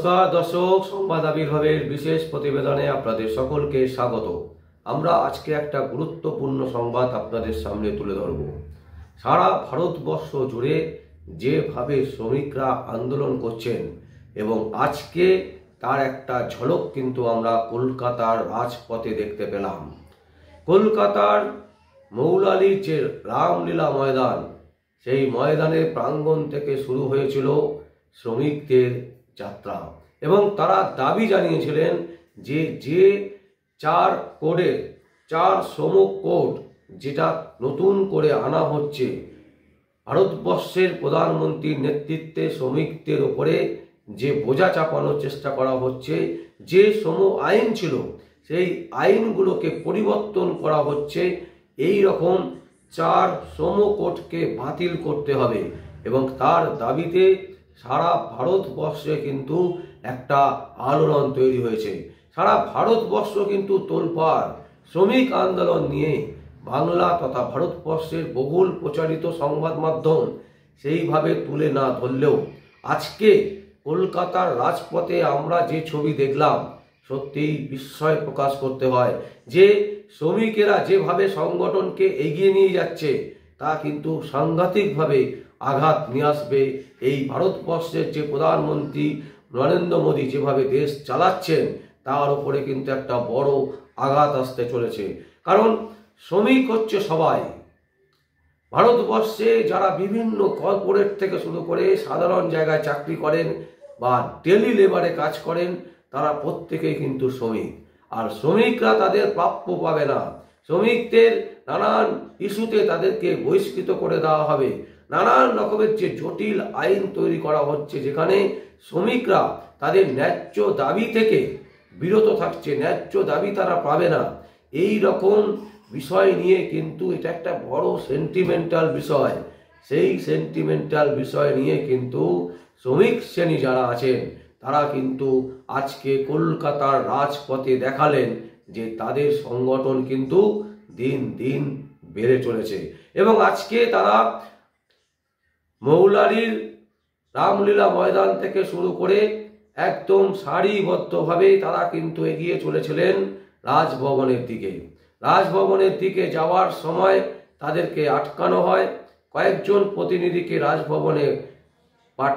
নমস্কার, দর্শক সংবাদ আবির্ভাবের বিশেষ প্রতিবেদনে আপনাদের সকলকে স্বাগত। আমরা আজকে একটা গুরুত্বপূর্ণ সংবাদ আপনাদের সামনে তুলে ধরব। সারা ভারতবর্ষ জুড়ে যেভাবে শ্রমিকরা আন্দোলন করছেন এবং আজকে তার একটা ঝলক কিন্তু আমরা কলকাতার রাজপথে দেখতে পেলাম। কলকাতার মৌলালির যে রামলীলা ময়দান, সেই ময়দানের প্রাঙ্গণ থেকে শুরু হয়েছিল শ্রমিকদের যাত্রা। এবং তারা দাবি জানিয়েছিলেন যে যে চার কোডের চার শ্রম কোড যেটা নতুন করে আনা হচ্ছে, ভারতবর্ষের প্রধানমন্ত্রীর নেতৃত্বে শ্রমিকদের ওপরে যে বোঝা চাপানোর চেষ্টা করা হচ্ছে, যে শ্রম আইন ছিল, সেই আইনগুলোকে পরিবর্তন করা হচ্ছে, এই রকম চার শ্রম কোডকে বাতিল করতে হবে। এবং তার দাবিতে সারা ভারতবর্ষে কিন্তু একটা আলোড়ন তৈরি হয়েছে। সারা ভারতবর্ষ কিন্তু তোলপাড়। শ্রমিক আন্দোলন নিয়ে বাংলা তথা ভারতবর্ষের বহুল প্রচারিত সংবাদ মাধ্যম সেইভাবে তুলে না ধরলেও আজকে কলকাতার রাজপথে আমরা যে ছবি দেখলাম, সত্যিই বিস্ময় প্রকাশ করতে হয়। যে শ্রমিকেরা যেভাবে সংগঠনকে এগিয়ে নিয়ে যাচ্ছে, তা কিন্তু সাংঘাতিকভাবে আঘাত নিয়ে আসবে। এই ভারতবর্ষের যে প্রধানমন্ত্রী নরেন্দ্র মোদী যেভাবে দেশ চালাচ্ছেন, তার উপরে কিন্তু একটা বড় আঘাত আসতে চলেছে। কারণ শ্রমিক হচ্ছে সবাই। ভারতবর্ষে যারা বিভিন্ন কর্পোরেট থেকে শুরু করে সাধারণ জায়গায় চাকরি করেন বা ডেলি লেবারে কাজ করেন, তারা প্রত্যেকেই কিন্তু শ্রমিক। আর শ্রমিকরা তাদের প্রাপ্য পাবে না। শ্রমিকদের নানান ইস্যুতে তাদেরকে বহিষ্কৃত করে দেওয়া হবে। নানান রকমের যে জটিল আইন তৈরি করা হচ্ছে, যেখানে শ্রমিকরা তাদের ন্যায্য দাবি থেকে বিরত থাকছে, ন্যায্য দাবি তারা পাবে না। এই রকম বিষয় নিয়ে কিন্তু এটা একটা বড় সেন্টিমেন্টাল বিষয়। সেই সেন্টিমেন্টাল বিষয় নিয়ে কিন্তু শ্রমিক শ্রেণি যারা আছেন, তারা কিন্তু আজকে কলকাতার রাজপথে দেখালেন যে তাদের সংগঠন কিন্তু দিন দিন বেড়ে চলেছে। এবং আজকে তারা মৌলারির রামলীলা ময়দান থেকে শুরু করে একদম সারিবদ্ধভাবে তারা কিন্তু এগিয়ে চলেছিলেন রাজভবনের দিকে। রাজভবনের দিকে যাওয়ার সময় তাদেরকে আটকানো হয়। কয়েকজন প্রতিনিধিকে রাজভবনে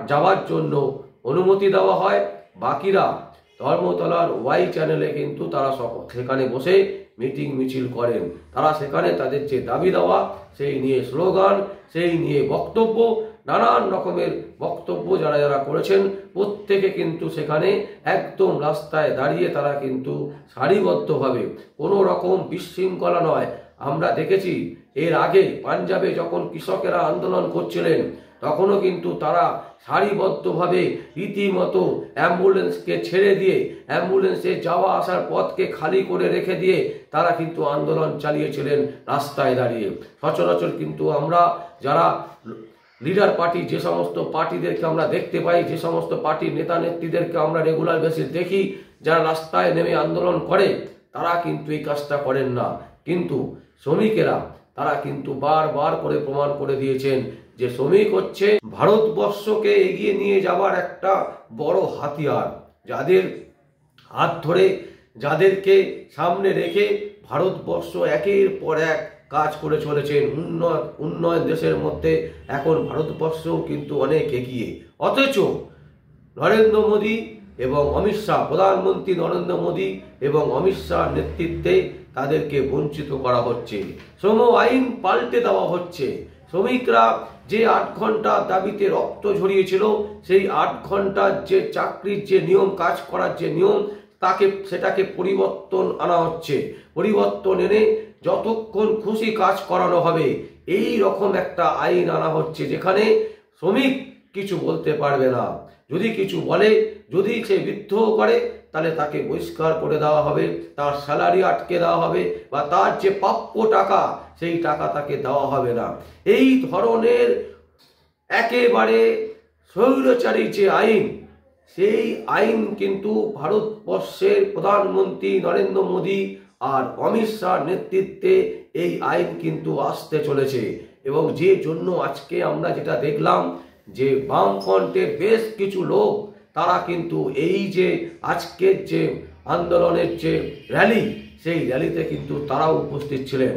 যাওয়ার জন্য অনুমতি দেওয়া হয়। বাকিরা ধর্মতলার ওয়াই চ্যানেলে কিন্তু তারা সেখানে বসে মিটিং মিছিল করেন। তারা সেখানে তাদের যে দাবি দেওয়া, সেই নিয়ে স্লোগান, সেই নিয়ে বক্তব্য নানান রকমের বক্তব্য যারা যারা করেছেন, প্রত্যেকে কিন্তু সেখানে একদম রাস্তায় দাঁড়িয়ে তারা কিন্তু সারিবদ্ধভাবে কোনো রকম বিশৃঙ্খলা নয়। আমরা দেখেছি, এর আগে পাঞ্জাবে যখন কৃষকেরা আন্দোলন করছিলেন, তখনও কিন্তু তারা সারিবদ্ধভাবে রীতিমতো অ্যাম্বুলেন্সকে ছেড়ে দিয়ে, অ্যাম্বুলেন্সে যাওয়া আসার পথকে খালি করে রেখে দিয়ে তারা কিন্তু আন্দোলন চালিয়েছিলেন রাস্তায় দাঁড়িয়ে। সচরাচর কিন্তু আমরা যারা লিডার পার্টি যে সমস্ত পার্টিদেরকে আমরা দেখতে পাই, যে সমস্ত পার্টির নেতা নেত্রীদেরকে আমরা রেগুলার বেসিস দেখি, যারা রাস্তায় নেমে আন্দোলন করে, তারা কিন্তু এই কাজটা করেন না। কিন্তু শ্রমিকেরা, তারা কিন্তু বারবার করে প্রমাণ করে দিয়েছেন যে শ্রমিক হচ্ছে ভারতবর্ষকে এগিয়ে নিয়ে যাওয়ার একটা বড় হাতিয়ার। যাদের হাত ধরে, যাদেরকে সামনে রেখে ভারতবর্ষ একের পর এক কাজ করে চলেছেন উন্নয়ন উন্নয়ন দেশের মধ্যে এখন ভারতবর্ষও কিন্তু অনেক এগিয়ে। অথচ নরেন্দ্র মোদী এবং অমিত শাহ, প্রধানমন্ত্রী নরেন্দ্র মোদী এবং অমিত শাহ নেতৃত্বে তাদেরকে বঞ্চিত করা হচ্ছে। শ্রম আইন পাল্টে দেওয়া হচ্ছে। শ্রমিকরা যে আট ঘণ্টা দাবিতে রক্ত ঝরিয়েছিল, সেই আট ঘণ্টার যে চাকরির যে নিয়ম, কাজ করার যে নিয়ম, তাকে, সেটাকে পরিবর্তন আনা হচ্ছে। পরিবর্তন এনে যতক্ষণ খুশি কাজ করানো হবে, এই রকম একটা আইন আনা হচ্ছে যেখানে শ্রমিক কিছু বলতে পারবে না। যদি কিছু বলে, যদি সে বিদ্রোহ করে, তাহলে তাকে বহিষ্কার করে দেওয়া হবে, তার স্যালারি আটকে দেওয়া হবে, বা তার যে প্রাপ্য টাকা, সেই টাকা তাকে দেওয়া হবে না। এই ধরনের একেবারে স্বৈরচারী যে আইন, সেই আইন কিন্তু ভারতবর্ষের প্রধানমন্ত্রী নরেন্দ্র মোদী আর অমিত শাহ নেতৃত্বে এই আইন কিন্তু আসতে চলেছে। এবং যে জন্য আজকে আমরা যেটা দেখলাম যে বামফ্রন্টের বেশ কিছু লোক, তারা কিন্তু এই যে আজকের যে আন্দোলনের যে র্যালি, সেই র্যালিতে কিন্তু তারাও উপস্থিত ছিলেন।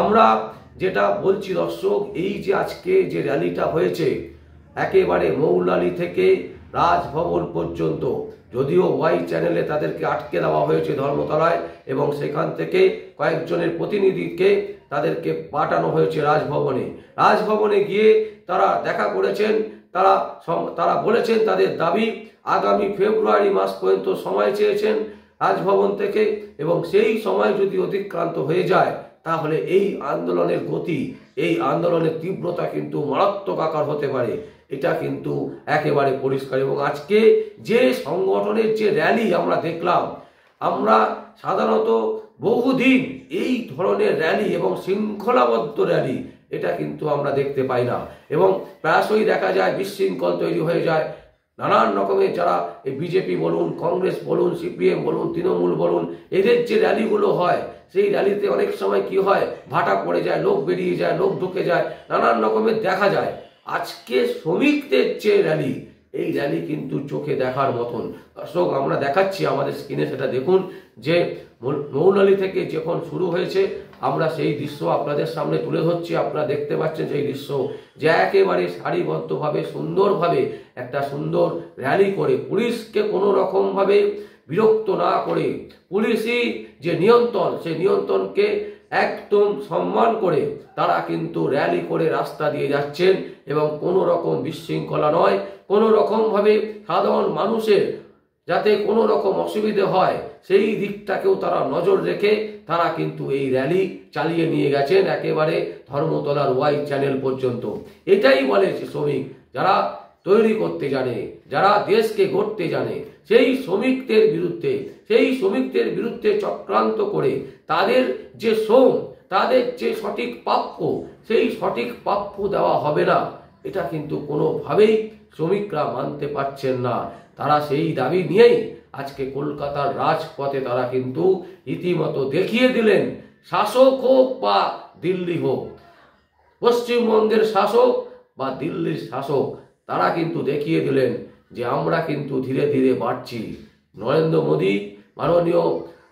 আমরা যেটা বলছি দর্শক, এই যে আজকে যে র্যালিটা হয়েছে, একেবারে মৌলালি থেকে রাজভবন পর্যন্ত। যদিও ওয়াই চ্যানেলে তাদেরকে আটকে দেওয়া হয়েছে ধর্মতলায় এবং সেখান থেকে কয়েকজনের প্রতিনিধিকে তাদেরকে পাঠানো হয়েছে রাজভবনে। রাজভবনে গিয়ে তারা দেখা করেছেন, তারা তারা বলেছেন তাদের দাবি আগামী ফেব্রুয়ারি মাস পর্যন্ত সময় চেয়েছেন রাজভবন থেকে এবং সেই সময় যদি অতিক্রান্ত হয়ে যায়, তাহলে এই আন্দোলনের গতি এই আন্দোলনের তীব্রতা কিন্তু মারাত্মক আকার হতে পারে। এটা কিন্তু একেবারে পরিষ্কার। এবং আজকে যে সংগঠনের যে র্যালি আমরা দেখলাম, আমরা সাধারণত বহুদিন এই ধরনের র্যালি এবং শৃঙ্খলাবদ্ধ র্যালি, এটা কিন্তু আমরা দেখতে পাই না। এবং প্রায়শই দেখা যায় বিশৃঙ্খল তৈরি হয়ে যায়। নানান রকমের যারা এই বিজেপি বলুন, কংগ্রেস বলুন, সিপিএম বলুন, তৃণমূল বলুন, এদের যে র্যালিগুলো হয়, সেই র্যালিতে অনেক সময় কি হয়, ভাটা পড়ে যায়, লোক বেরিয়ে যায়, লোক ঢুকে যায়, নানান রকমের দেখা যায়। আজকে শ্রমিকদের যে র্যালি, এই র্যালি কিন্তু চোখে দেখার মতন। দর্শক, আমরা দেখাচ্ছি আমাদের স্ক্রিনে, সেটা দেখুন যে মৌলালি থেকে যখন শুরু হয়েছে আমরা সেই দৃশ্য আপনাদের সামনে তুলে ধরছি। আপনারা দেখতে পাচ্ছেন সেই দৃশ্য যে একেবারে সারিবদ্ধভাবে, সুন্দরভাবে একটা সুন্দর র্যালি করে পুলিশকে কোনো রকমভাবে বিরক্ত না করে পুলিশই যে নিয়ন্ত্রণ, সেই নিয়ন্ত্রণকে একদম সম্মান করে তারা কিন্তু র্যালি করে রাস্তা দিয়ে যাচ্ছেন এবং কোনো রকম বিশৃঙ্খলা নয়। কোনো রকমভাবে সাধারণ মানুষের যাতে কোনো রকম অসুবিধে হয়, সেই দিকটাকেও তারা নজর রেখে তারা কিন্তু এই র্যালি চালিয়ে নিয়ে গেছেন একেবারে ধর্মতলার ওয়াই চ্যানেল পর্যন্ত। এটাই বলে শ্রমিক, যারা তৈরি করতে জানে, যারা দেশকে গড়তে জানে, সেই শ্রমিকদের বিরুদ্ধে, সেই শ্রমিকদের বিরুদ্ধে চক্রান্ত করে তাদের যে শ্রম, তাদের যে সঠিক প্রাপ্য, সেই সঠিক প্রাপ্য দেওয়া হবে না। এটা কিন্তু কোনোভাবেই শ্রমিকরা মানতে পারছেন না। তারা সেই দাবি নিয়েই আজকে কলকাতার রাজপথে তারা কিন্তু ইতিমতো দেখিয়ে দিলেন, শাসক হোক বা দিল্লি হোক, পশ্চিমবঙ্গের শাসক বা দিল্লির শাসক, তারা কিন্তু দেখিয়ে দিলেন যে আমরা কিন্তু ধীরে ধীরে বাড়ছি। নরেন্দ্র মোদী, মাননীয়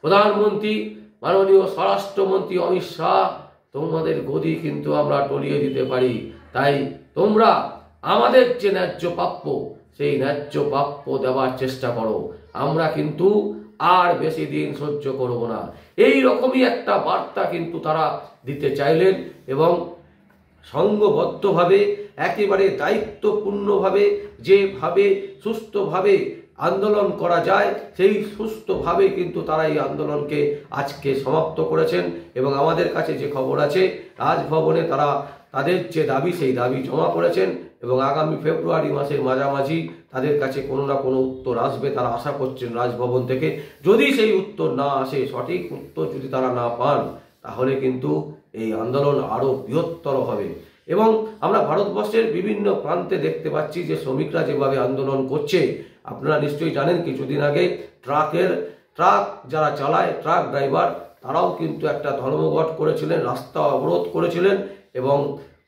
প্রধানমন্ত্রী, মাননীয় স্বরাষ্ট্রমন্ত্রী অমিত শাহ, তোমাদের গদি কিন্তু আমরা টলিয়ে দিতে পারি। তাই তোমরা আমাদের যে ন্যায্য প্রাপ্য, সেই ন্যায্য প্রাপ্য দেওয়ার চেষ্টা করো। আমরা কিন্তু আর বেশি দিন সহ্য করব না। এই রকমই একটা বার্তা কিন্তু তারা দিতে চাইলেন এবং সঙ্গবদ্ধভাবে, একেবারে দায়িত্বপূর্ণভাবে, যেভাবে, সুস্থভাবে আন্দোলন করা যায়, সেই সুস্থভাবে কিন্তু তারা এই আন্দোলনকে আজকে সমাপ্ত করেছেন এবং আমাদের কাছে যে খবর আছে, রাজভবনে তারা তাদের যে দাবি, সেই দাবি জমা করেছেন এবং আগামী ফেব্রুয়ারি মাসের মাঝামাঝি তাদের কাছে কোনো না কোনো উত্তর আসবে তারা আশা করছেন রাজভবন থেকে। যদি সেই উত্তর না আসে, সঠিক উত্তর যদি তারা না পান, তাহলে কিন্তু এই আন্দোলন আরও বৃহত্তর হবে। এবং আমরা ভারতবর্ষের বিভিন্ন প্রান্তে দেখতে পাচ্ছি যে শ্রমিকরা যেভাবে আন্দোলন করছে আপনারা নিশ্চয়ই জানেন, কিছুদিন আগে ট্রাকের, ট্রাক যারা চালায়, ট্রাক ড্রাইভার, তারাও কিন্তু একটা ধর্মঘট করেছিলেন, রাস্তা অবরোধ করেছিলেন এবং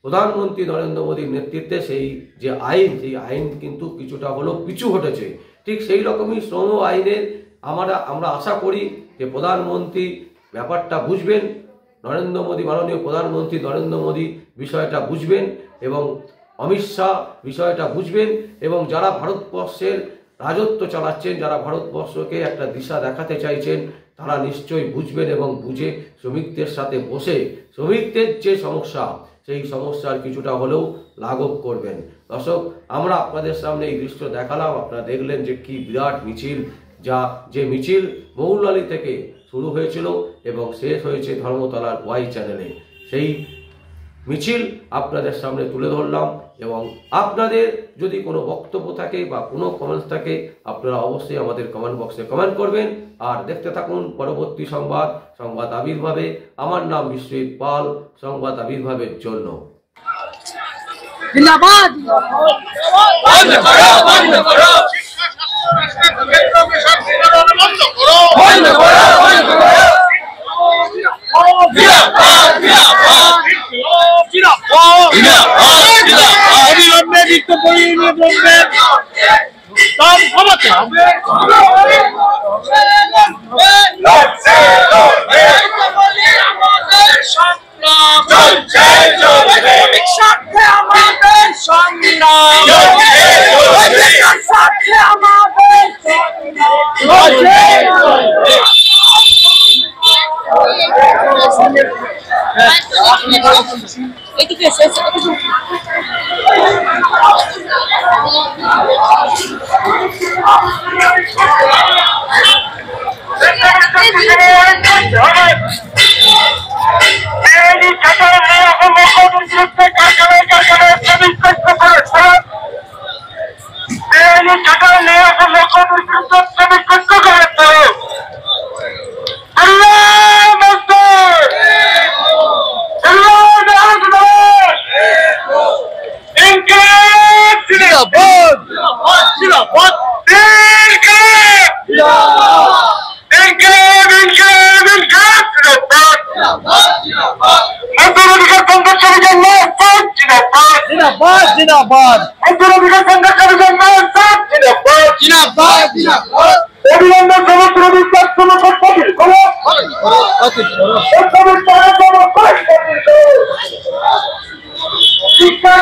প্রধানমন্ত্রী নরেন্দ্র মোদীর নেতৃত্বে সেই যে আইন, সেই আইন কিন্তু কিছুটা হলেও পিছু হটেছে। ঠিক সেই রকমই শ্রম আইনের আমরা আমরা আশা করি যে প্রধানমন্ত্রী ব্যাপারটা বুঝবেন, নরেন্দ্র মোদী, মাননীয় প্রধানমন্ত্রী নরেন্দ্র মোদী বিষয়টা বুঝবেন এবং অমিত শাহ বিষয়টা বুঝবেন এবং যারা ভারতবর্ষের রাজত্ব চালাচ্ছেন, যারা ভারতবর্ষকে একটা দিশা দেখাতে চাইছেন, তারা নিশ্চয়ই বুঝবেন এবং বুঝে শ্রমিকদের সাথে বসে শ্রমিকদের যে সমস্যা, সেই সমস্যার কিছুটা হলেও লাঘব করবেন। দর্শক, আমরা আপনাদের সামনে এই দৃশ্য দেখালাম, আপনারা দেখলেন যে কি বিরাট মিছিল, যা যে মিছিল মৌলালি থেকে শুরু হয়েছিল এবং শেষ হয়েছে ধর্মতলার ওয়াই চ্যানেলে। সেই মিছিল আপনাদের সামনে তুলে ধরলাম এবং আপনাদের যদি কোনো বক্তব্য থাকে বা কোনো কমেন্টস থাকে আপনারা অবশ্যই আমাদের কমেন্ট বক্সে কমেন্ট করবেন। আর দেখতে থাকুন পরবর্তী সংবাদ সংবাদ আবির্ভাবে। আমার নাম বিশ্বজিৎ পাল সংবাদ আবির্ভাবের জন্য। জিন্দাবাদ! বন্ধ করো বন্ধ করো। বন্ধ করো বন্ধ করো বন্ধ করো জিন্দাবাদ জিন্দাবাদ জিন্দাবাদ জিন্দাবাদ অবিলম্বে বিক্ষোভ পরিয়ে সন্তান ক্ষমতা জিন্দাবাদ। জিন্দাবাদ। জিন্দাবাদ জিন্দাবাদ। অভিনন্দন সমস্ত বিশ্বাস কোন পদ্ধতি কোন শিক্ষা